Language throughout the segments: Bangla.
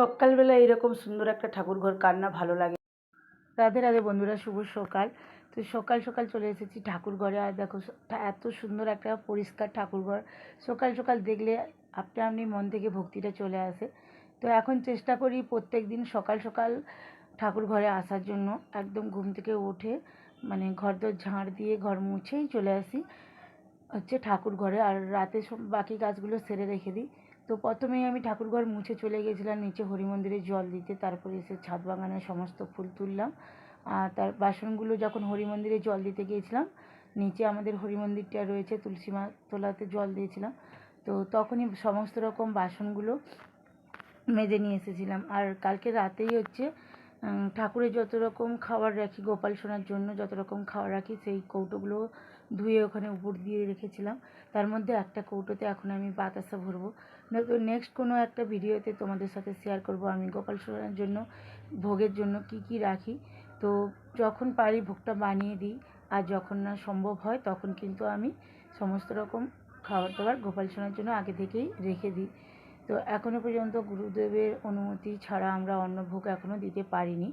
সকালবেলা এরকম সুন্দর একটা ঠাকুর ঘর কার না ভালো লাগে। রাধে রাধে বন্ধুরা, শুভ সকাল। তো সকাল সকাল চলে এসেছি ঠাকুর ঘরে আর দেখো এত সুন্দর একটা পরিষ্কার ঠাকুর ঘর সকাল সকাল দেখলে আপনা আপনি মন থেকে ভক্তিটা চলে আসে। তো এখন চেষ্টা করি প্রত্যেক দিন সকাল সকাল ঠাকুর ঘরে আসার জন্য। একদম ঘুম থেকে উঠে মানে ঘর দর ঝাড় দিয়ে ঘর মুছেই চলে আসি হচ্ছে ঠাকুর ঘরে আর রাতে বাকি কাজগুলো সেরে রেখে দিই। তো প্রথমেই আমি ঠাকুরঘর মুছে চলে গেছিলাম, নিচে হরি মন্দিরে জল দিতে। তারপরে এসে ছাদ বাগানের সমস্ত ফুল তুললাম। আর তার বাসনগুলো যখন হরি মন্দিরে জল দিতে গিয়েছিলাম, নিচে আমাদের হরি মন্দিরটা রয়েছে তুলসী মা তোলাতে জল দিয়েছিলাম। তো তখনই সমস্ত রকম বাসনগুলো মেজে নিয়ে এসেছিলাম। আর কালকে রাতেই হচ্ছে ঠাকুরের যত রকম খাবার রাখি গোপাল সোনার জন্য যত রকম খাবার রাখি, সেই কৌটোগুলো ধুয়ে ওখানে উপর দিয়ে রেখেছিলাম। তার মধ্যে একটা কৌটোতে এখন আমি বাতাসা ভরবো। নেক্সট কোনো একটা ভিডিওতে তোমাদের সাথে শেয়ার করব আমি গোপাল সোনার জন্য, ভোগের জন্য কি কি রাখি। তো যখন পারি ভোগটা বানিয়ে দিই, আর যখন না সম্ভব হয় তখন কিন্তু আমি সমস্ত রকম খাবার দাবার গোপাল সোনার জন্য আগে থেকেই রেখে দিই। তো এখনও পর্যন্ত গুরুদেবের অনুমতি ছাড়া আমরা অন্য ভোগ এখনও দিতে পারিনি,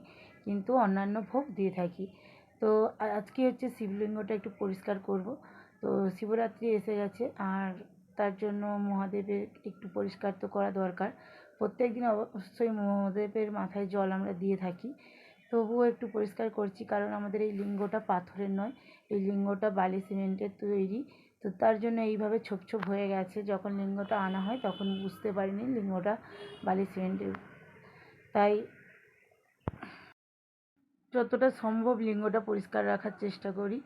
কিন্তু অন্যান্য ভোগ দিয়ে থাকি। তো আজকে হচ্ছে শিবলিঙ্গটা একটু পরিষ্কার করব। তো শিবরাত্রি এসে গেছে, আর তার জন্য মহাদেবের একটু পরিষ্কার তো করা দরকার। প্রত্যেক দিন অবশ্যই মহাদেবের মাথায় জল আমরা দিয়ে থাকি। তবুও একটু পরিষ্কার করছি, কারণ আমাদের এই লিঙ্গটা পাথরের নয়, এই লিঙ্গটা বালি সিমেন্টের তৈরি। তো তার জন্য এইভাবে ছোপ ছোপ হয়ে গেছে। যখন লিঙ্গটা আনা হয় তখন বুঝতে পারিনি লিঙ্গটা বালি সিমেন্টের তাই যতটা সম্ভব লিঙ্গটা পরিষ্কার রাখার চেষ্টা করি।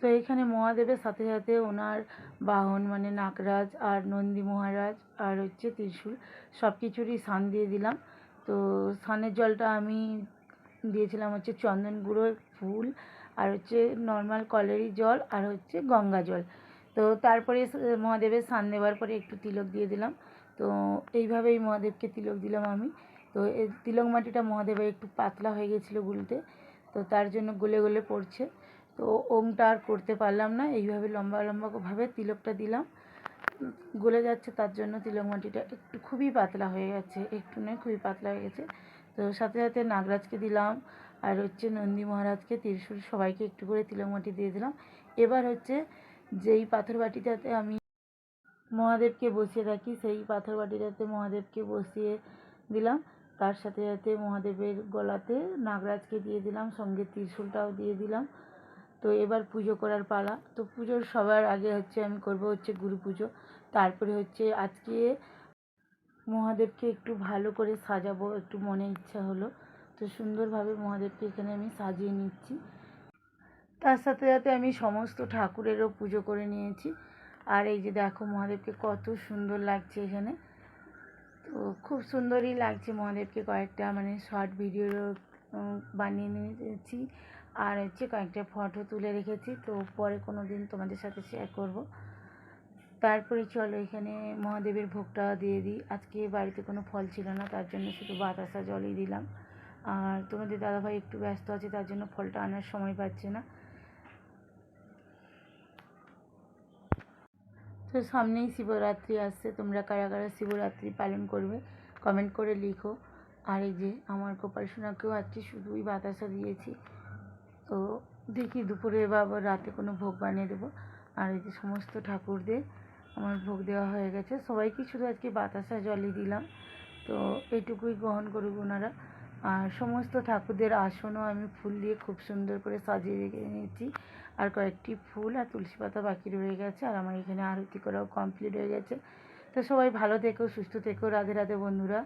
তো এখানে মহাদেবের সাথে সাথে ওনার বাহন মানে নাগরাজ আর নন্দী মহারাজ আর হচ্ছে ত্রিশূল সব কিছুরই সান দিয়ে দিলাম। তো সানের জলটা আমি দিয়েছিলাম হচ্ছে চন্দন গুঁড়োর ফুল আর হচ্ছে নর্মাল কলেরই জল আর হচ্ছে গঙ্গা জল। তো তারপরে মহাদেবের স্নান দেওয়ার পরে একটু তিলক দিয়ে দিলাম। তো এইভাবেই মহাদেবকে তিলক দিলাম আমি। তো তিলক মাটিটা মহাদেবের একটু পাতলা হয়ে গেছিল গুলতে। তো তার জন্য গলে গলে পড়ছে। তো ওমটা আর করতে পারলাম না। এইভাবে লম্বা লম্বাভাবে তিলকটা দিলাম। গলে যাচ্ছে তার জন্য তিলক মাটিটা একটু খুবই পাতলা হয়ে গেছে। একটু নয়, খুবই পাতলা হয়ে গেছে। তো সাথে সাথে নাগরাজকে দিলাম। আর হচ্ছে নন্দী মহারাজকে ত্রিশূল সবাইকে একটু করে তিলক মাটি দিয়ে দিলাম। এবার হচ্ছে যেই পাথর বাটিটাতে আমি মহাদেবকে বসিয়ে রাখি সেই পাথর বাটিটাতে মহাদেবকে বসিয়ে দিলাম। তার সাথে সাথে মহাদেবের গলাতে নাগরাজকে দিয়ে দিলাম, সঙ্গে ত্রিশূলটাও দিয়ে দিলাম। তো এবার পুজো করার পালা। তো পুজোর সবার আগে হচ্ছে আমি করব হচ্ছে গুরু পুজো। তারপরে হচ্ছে আজকে মহাদেবকে একটু ভালো করে সাজাবো, একটু মনে ইচ্ছা হলো। তো সুন্দরভাবে মহাদেবকে এখানে আমি সাজিয়ে নিচ্ছি। তার সাথে সাথে আমি সমস্ত ঠাকুরেরও পুজো করে নিয়েছি। আর এই যে দেখো মহাদেবকে কত সুন্দর লাগছে এখানে। তো খুব সুন্দরই লাগছে মহাদেবকে কয়েকটা মানে শর্ট ভিডিও বানিয়ে নিয়েছি। আর হচ্ছে কয়েকটা ফটো তুলে রেখেছি। তো পরে কোনো দিন তোমাদের সাথে শেয়ার করব। তারপরে চলো এখানে মহাদেবের ভোগটা দিয়ে দিই। আজকে বাড়িতে কোনো ফল ছিল না, তার জন্য শুধু বাতাসা জলই দিলাম। আর তোমাদের দাদাভাই একটু ব্যস্ত আছে, তার জন্য ফলটা আনার সময় পাচ্ছে না। তো সামনেই শিবরাত্রি আসছে, তোমরা কারা কারা শিবরাত্রি পালন করবে কমেন্ট করে লিখো। আর এই যে আমার গোপাল সোনাকেও আজকে শুধুই বাতাসা দিয়েছি। তো দেখি দুপুরে বা রাতে কোনো ভোগ বানিয়ে দেবো। আর এই যে সমস্ত ঠাকুরদের আমার ভোগ দেওয়া হয়ে গেছে। সবাইকে শুধু আজকে বাতাসা জলই দিলাম। তো এইটুকুই গ্রহণ করুক ওনারা। আর সমস্ত ঠাকুরদের আসনও আমি ফুল দিয়ে খুব সুন্দর করে সাজিয়ে রেখে নিয়েছি। আর কয়েকটি ফুল আর তুলসী পাতা বাকি রয়ে গেছে আর আমার এখানে আরতি করাও কমপ্লিট হয়ে গেছে। তো সবাই ভালো থেকো, সুস্থ থেকো, রাধে রাধে বন্ধুরা।